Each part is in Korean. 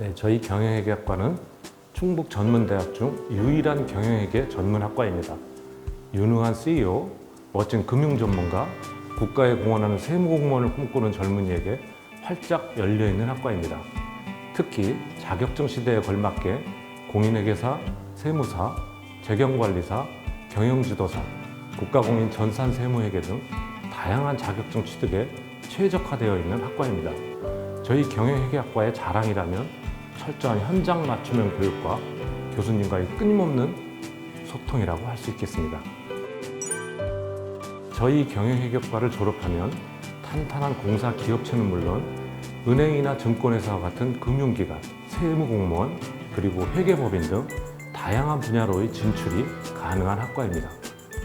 네, 저희 경영회계학과는 충북 전문대학 중 유일한 경영회계 전문학과입니다. 유능한 CEO, 멋진 금융 전문가, 국가에 공헌하는 세무공무원을 꿈꾸는 젊은이에게 활짝 열려있는 학과입니다. 특히 자격증 시대에 걸맞게 공인회계사, 세무사, 재경관리사, 경영지도사, 국가공인 전산세무회계 등 다양한 자격증 취득에 최적화되어 있는 학과입니다. 저희 경영회계학과의 자랑이라면 철저한 현장 맞춤형 교육과 교수님과의 끊임없는 소통이라고 할 수 있겠습니다. 저희 경영회계과를 졸업하면 탄탄한 공사 기업체는 물론 은행이나 증권회사와 같은 금융기관, 세무공무원, 그리고 회계법인 등 다양한 분야로의 진출이 가능한 학과입니다.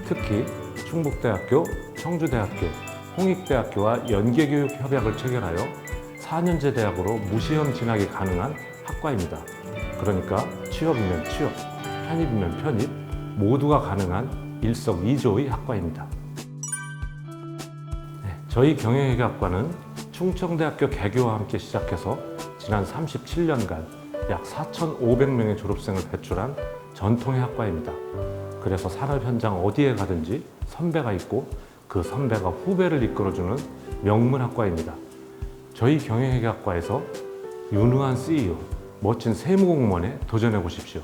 특히 충북대학교, 청주대학교, 홍익대학교와 연계교육 협약을 체결하여 4년제 대학으로 무시험 진학이 가능한 학과입니다. 그러니까 취업이면 취업, 편입이면 편입, 모두가 가능한 일석이조의 학과입니다. 네, 저희 경영회계학과는 충청대학교 개교와 함께 시작해서 지난 37년간 약 4,500명의 졸업생을 배출한 전통의 학과입니다. 그래서 산업 현장 어디에 가든지 선배가 있고 그 선배가 후배를 이끌어주는 명문 학과입니다. 저희 경영회계학과에서 유능한 CEO, 멋진 세무공무원에 도전해 보십시오.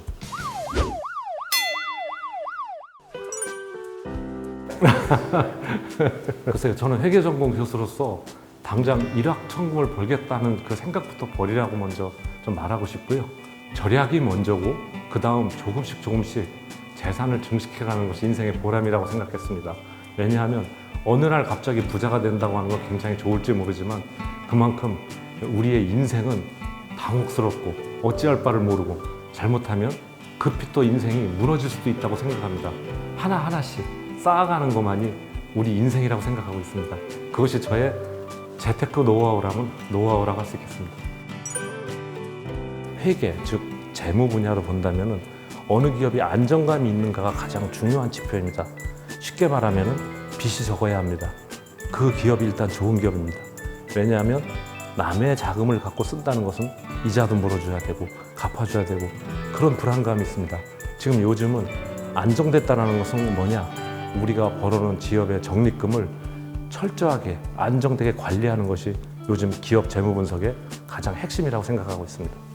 글쎄요, 저는 회계 전공 교수로서 당장 일확 천금을 벌겠다는 그 생각부터 버리라고 먼저 좀 말하고 싶고요. 절약이 먼저고 그 다음 조금씩 조금씩 재산을 증식해가는 것이 인생의 보람이라고 생각했습니다. 왜냐하면 어느 날 갑자기 부자가 된다고 하는 건 굉장히 좋을지 모르지만 그만큼 우리의 인생은 당혹스럽고 어찌할 바를 모르고 잘못하면 급히 또 인생이 무너질 수도 있다고 생각합니다. 하나하나씩 쌓아가는 것만이 우리 인생이라고 생각하고 있습니다. 그것이 저의 재테크 노하우라면 노하우라고 할 수 있겠습니다. 회계, 즉 재무 분야로 본다면 어느 기업이 안정감이 있는가가 가장 중요한 지표입니다. 쉽게 말하면 빚이 적어야 합니다. 그 기업이 일단 좋은 기업입니다. 왜냐하면 남의 자금을 갖고 쓴다는 것은 이자도 물어줘야 되고 갚아줘야 되고 그런 불안감이 있습니다. 지금 요즘은 안정됐다는 것은 뭐냐? 우리가 벌어놓은 기업의 적립금을 철저하게 안정되게 관리하는 것이 요즘 기업 재무 분석의 가장 핵심이라고 생각하고 있습니다.